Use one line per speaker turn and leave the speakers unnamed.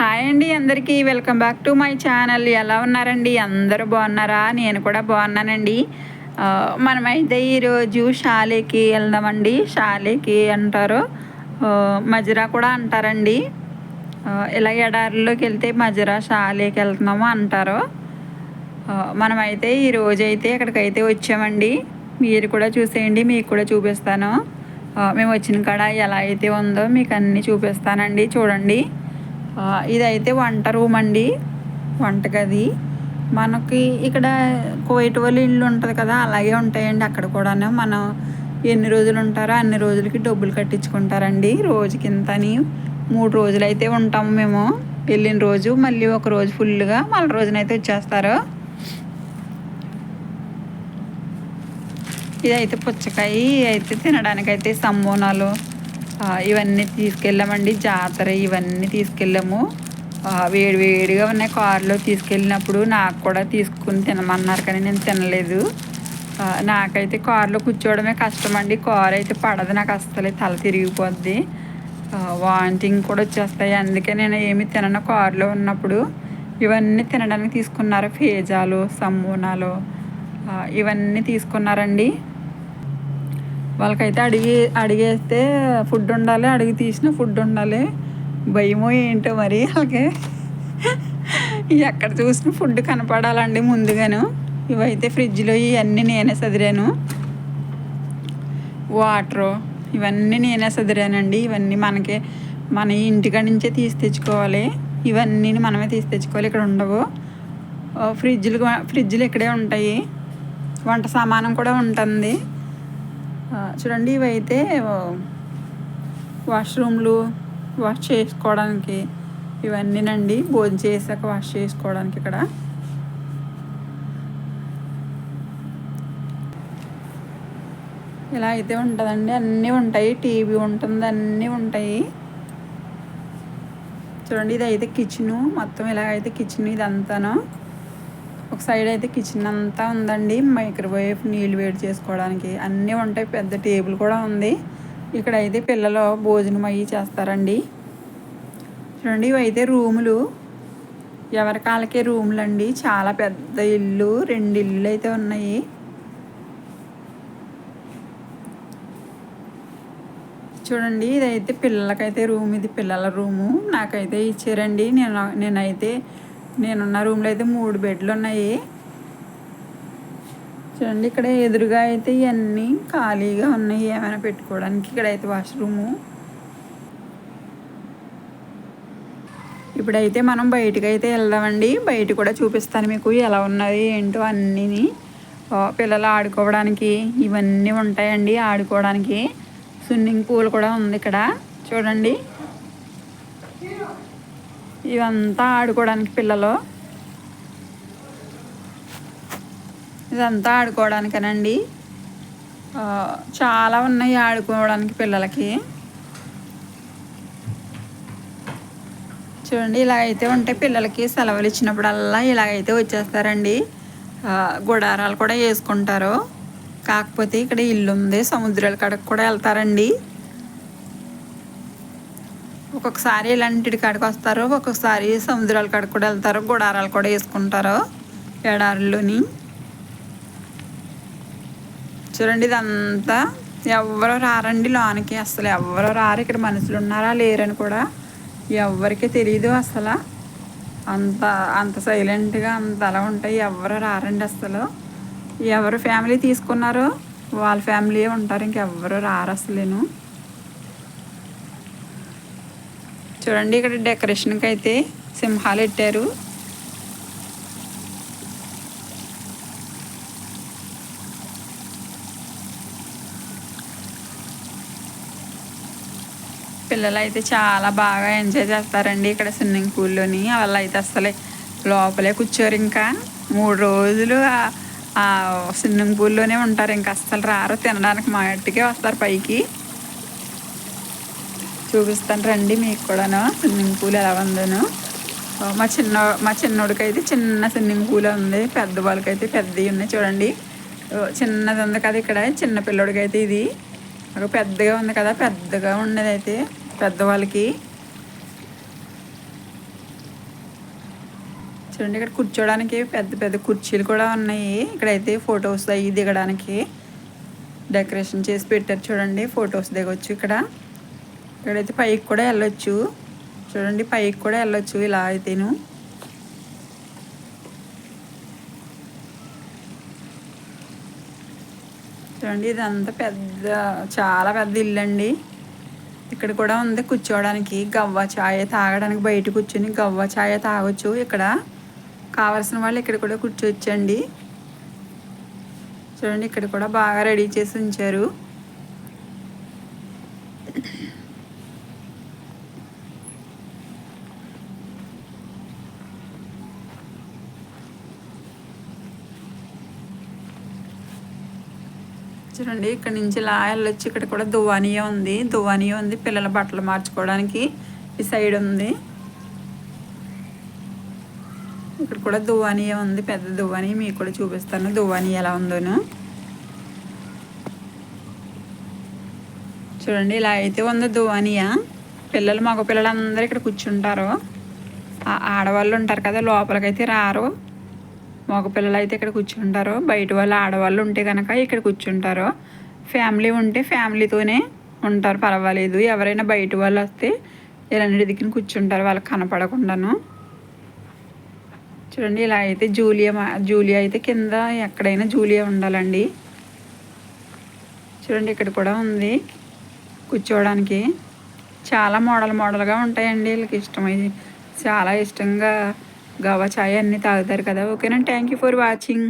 Hi అండి అందరికీ. Welcome back to my channel. ఎలా ఉన్నారండి? అందరూ బాగున్నారా? నేను కూడా బాగున్నానండి. మనమైతే ఈరోజు షాలేకి వెళ్దామండి. షాలేకి అంటారు. మజరా మజిరా కూడా అంటారండి. ఇలా ఎడారిలోకి వెళ్తే మజిరా షాలేకి వెళ్తున్నాము అంటారు. మనమైతే ఈ రోజైతే ఇక్కడికైతే వచ్చామండి మీరు కూడా చూసేయండి మీకు కూడా చూపిస్తాను. మేము వచ్చిన కాడ ఎలా అయితే ఉందో మీకు అన్నీ చూపిస్తానండి. చూడండి. ఇదైతే వంట రూమ్ అండి వంటగది. మనకి ఇక్కడ కోయిట్ వాళ్ళ ఇల్లు ఉంటుంది కదా అలాగే ఉంటాయండి అక్కడ కూడాను. మనం ఎన్ని రోజులు ఉంటారో అన్ని రోజులకి డబ్బులు కట్టించుకుంటారండి రోజుకింతని మూడు రోజులు అయితే ఉంటాము మేము. వెళ్ళిన రోజు మళ్ళీ ఒక రోజు ఫుల్గా మళ్ళీ రోజునైతే వచ్చేస్తారు. ఇదైతే పుచ్చకాయ అయితే తినడానికైతే సమ్మోనాలు ఇవన్నీ తీసుకెళ్ళామండి. జాతర ఇవన్నీ తీసుకెళ్ళాము. వేడివేడిగా వేడి వేడిగా ఉన్నాయి. కారులో తీసుకెళ్ళినప్పుడు నాకు కూడా తీసుకుని తినమన్నారు కానీ నేను తినలేదు. నాకైతే కారులో కూర్చోవడమే కష్టం అండి కారు అయితే పడదు. నాకు అస్సలే తల తిరిగిపోద్ది. వాంటింగ్ కూడా వచ్చేస్తాయి. అందుకే నేను ఏమి తినను. కారులో ఉన్నప్పుడు ఇవన్నీ తినడానికి తీసుకున్నారు. ఫేజాలు సమూనాలు ఇవన్నీ తీసుకున్నారండి. వాళ్ళకైతే అడిగి అడిగేస్తే ఫుడ్ ఉండాలి అడిగి తీసిన ఫుడ్ ఉండాలి. భయమో ఏంటో మరి అలాగే ఎక్కడ చూసిన ఫుడ్ కనపడాలండి ముందుగాను. ఇవైతే ఫ్రిడ్జ్లో ఇవన్నీ నేనే సదిరాను. వాటరు ఇవన్నీ నేనే సదిరానండి. ఇవన్నీ మనకే మన ఇంటికాడ నుంచే తీసి తెచ్చుకోవాలి. ఇవన్నీ మనమే తీసి తెచ్చుకోవాలి ఇక్కడ ఉండవు. ఫ్రిడ్జ్లు కూడా- ఫ్రిడ్జ్లు ఇక్కడే ఉంటాయి. వంట సామానం కూడా ఉంటుంది. చూడండి ఇవైతే వాష్రూమ్లు వాష్ చేసుకోవడానికి ఇవన్నీనండి. భోజనం చేశాక వాష్ చేసుకోవడానికి ఇక్కడ. ఇలా అయితే ఉంటుందండి. అన్నీ ఉంటాయి. టీవీ ఉంటుంది. అన్నీ ఉంటాయి. చూడండి ఇది అయితే కిచెను. మొత్తం ఇలాగైతే అయితే కిచెన్ ఇదంతాను. ఒక సైడ్ అయితే కిచెన్ అంతా ఉందండి. మైక్రోవేవ్ నీళ్ళు వేడి చేసుకోవడానికి అన్నీ ఉంటాయి. పెద్ద టేబుల్ కూడా ఉంది. ఇక్కడ అయితే పిల్లలు భోజనం అయ్యి చేస్తారండి. చూడండి ఇవైతే రూములు. ఎవరి కాళ్ళకే రూములు అండి చాలా పెద్ద ఇల్లు. రెండు ఇల్లు అయితే ఉన్నాయి. చూడండి ఇదైతే పిల్లలకైతే రూమ్. ఇది పిల్లల రూము. నాకైతే ఇచ్చారండి. నేను నేనైతే నేనున్న రూమ్లో అయితే మూడు బెడ్లు ఉన్నాయి. చూడండి ఇక్కడ ఎదురుగా అయితే ఇవన్నీ ఖాళీగా ఉన్నాయి. ఏమైనా పెట్టుకోవడానికి ఇక్కడైతే వాష్రూము. ఇప్పుడైతే మనం బయటకు అయితే వెళ్దామండి. బయట కూడా చూపిస్తాను మీకు ఎలా ఉన్నది ఏంటో అన్నీని. పిల్లలు ఆడుకోవడానికి ఇవన్నీ ఉంటాయండి ఆడుకోవడానికి. స్విమ్మింగ్ పూల్ కూడా ఉంది ఇక్కడ. చూడండి. ఇవంతా ఆడుకోవడానికి పిల్లలు. ఇదంతా ఆడుకోవడానికేనండి. చాలా ఉన్నాయి ఆడుకోవడానికి పిల్లలకి. చూడండి ఇలా అయితే ఉంటే పిల్లలకి సెలవులు ఇచ్చినప్పుడల్లా ఇలాగైతే వచ్చేస్తారండి. గుడారాలు కూడా వేసుకుంటారు. కాకపోతే ఇక్కడ ఇల్లు ఉంది సముద్రాల కడకు కూడా వెళ్తారండి. ఒక్కొక్కసారి ఇలాంటి కాడికి వస్తారు ఒక్కొక్కసారి సముద్రాల కాడికి కూడా వెళ్తారు గుడారాలు కూడా వేసుకుంటారు ఎడారుల్లోని చూడండి ఇదంతా. ఎవరు రారండి లోనికి అసలు. ఎవరు రారు. ఇక్కడ మనుషులు ఉన్నారా లేరని కూడా ఎవరికి తెలియదు అసలు. అంత అంత సైలెంట్గా అంత అలా ఉంటాయి. ఎవరు రారండి అసలు. ఎవరు ఫ్యామిలీ తీసుకున్నారో? వాళ్ళ ఫ్యామిలీ ఉంటారు. ఇంకెవ్వరు రారు అసలేను. చూడండి ఇక్కడ డెకరేషన్కి అయితే సింహాలు పెట్టారు పిల్లలు అయితే చాలా బాగా ఎంజాయ్ చేస్తారండి ఇక్కడ స్విమ్మింగ్ పూల్లోని వాళ్ళు అయితే అసలే లోపలే కూర్చోరు ఇంకా. మూడు రోజులు ఆ- స్విమ్మింగ్ పూల్లోనే ఉంటారు. ఇంకా అస్సలు రారు. తినడానికి మా ఇంటికే వస్తారు పైకి. చూపిస్తాను. రండి మీకు కూడాను. స్విమ్మింగ్ పూల్ ఎలా ఉందను. మా చిన్న మా చిన్నోడికైతే చిన్న స్విమ్మింగ్ పూల్ ఉంది. పెద్ద వాళ్ళకైతే పెద్దవి ఉన్నాయి చూడండి. చిన్నది ఉంది కదా ఇక్కడ. చిన్న పిల్లోడికైతే అయితే ఇది. ఒక పెద్దగా ఉంది కదా. పెద్దగా ఉన్నది అయితే పెద్దవాళ్ళకి. చూడండి ఇక్కడ కూర్చోడానికి పెద్ద పెద్ద కుర్చీలు కూడా ఉన్నాయి. ఇక్కడైతే ఫొటోస్ అవి దిగడానికి డెకరేషన్ చేసి పెట్టారు చూడండి. ఫొటోస్ దిగొచ్చు ఇక్కడ. ఇక్కడైతే పైకి కూడా వెళ్ళొచ్చు. చూడండి పైకి కూడా వెళ్ళొచ్చు ఇలా అయితేను. చూడండి ఇదంతా పెద్ద చాలా పెద్ద ఇల్లు అండి ఇక్కడ కూడా ఉంది కూర్చోవడానికి గవ్వ ఛాయ తాగడానికి బయట కూర్చొని గవ్వ ఛాయ తాగొచ్చు. ఇక్కడ కావాల్సిన వాళ్ళు ఇక్కడ కూడా కూర్చోవచ్చండి. చూడండి ఇక్కడ కూడా బాగా రెడీ చేసి ఉంచారు. చూడండి ఇక్కడ నుంచి ఇలా వెళ్ళొచ్చు ఇక్కడ కూడా దువానియా ఉంది. దువానియా ఉంది పిల్లల బట్టలు మార్చుకోవడానికి ఈ సైడ్ ఉంది. ఇక్కడ కూడా దువానియా ఉంది పెద్ద దువ్వాని మీకు కూడా చూపిస్తాను. దువ్వాని ఎలా ఉందోను. చూడండి ఇలా అయితే ఉంది దువానియా పిల్లలు మగ పిల్లలు అందరూ ఇక్కడ కూర్చుంటారు. ఆడవాళ్ళు ఉంటారు కదా లోపలికైతే రారు. మగపిల్లలు అయితే ఇక్కడ కూర్చుంటారు. బయట వాళ్ళు ఆడవాళ్ళు ఉంటే కనుక ఇక్కడ కూర్చుంటారు. ఫ్యామిలీ ఉంటే ఫ్యామిలీతోనే ఉంటారు. పర్వాలేదు. ఎవరైనా బయట వాళ్ళు వస్తే ఇలాంటి దిక్కుని కూర్చుంటారు. వాళ్ళకి కనపడకుండాను. చూడండి ఇలా అయితే జూలియా జూలియా అయితే కింద ఎక్కడైనా జూలియా ఉండాలండి. చూడండి ఇక్కడ కూడా ఉంది కూర్చోవడానికి. చాలా మోడల్ మోడల్గా ఉంటాయండి. వీళ్ళకి ఇష్టమై చాలా ఇష్టంగా గవా చాయ్ అన్నీ తాగుతారు కదా. ఓకేనా? Thank you for watching